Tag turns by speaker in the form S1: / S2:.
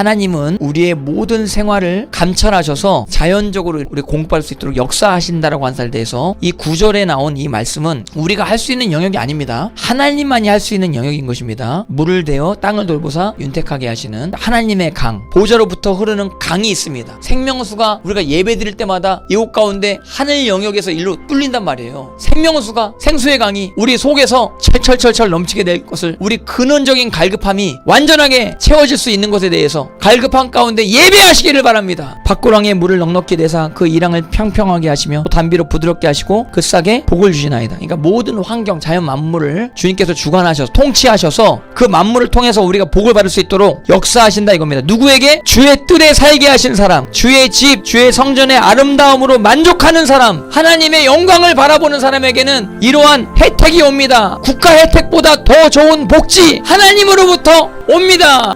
S1: 하나님은 우리의 모든 생활을 감찰하셔서 자연적으로 우리 공부할 수 있도록 역사하신다라고 한 살에 대해서 이 구절에 나온 이 말씀은 우리가 할 수 있는 영역이 아닙니다. 하나님만이 할 수 있는 영역인 것입니다. 물을 대어 땅을 돌보사 윤택하게 하시는 하나님의 강, 보좌로부터 흐르는 강이 있습니다. 생명수가 우리가 예배 드릴 때마다 이곳 가운데 하늘 영역에서 일로 뚫린단 말이에요. 생명수가 생수의 강이 우리 속에서 철철철철 넘치게 될 것을 우리 근원적인 갈급함이 완전하게 채워질 수 있는 것에 대해서 갈급함 가운데 예배하시기를 바랍니다. 밖고랑에 물을 넉넉히 내사 그 이랑을 평평하게 하시며 또 단비로 부드럽게 하시고 그 싹에 복을 주시나이다. 그러니까 모든 환경 자연 만물을 주님께서 주관하셔서 통치하셔서 그 만물을 통해서 우리가 복을 받을 수 있도록 역사하신다 이겁니다. 누구에게 주의 뜰에 살게 하신 사람, 주의 집, 주의 성전의 아름다움으로 만족하는 사람, 하나님의 영광을 바라보는 사람에게는 이러한 혜택이 옵니다. 국가 혜택보다 더 좋은 복지 하나님으로부터 옵니다.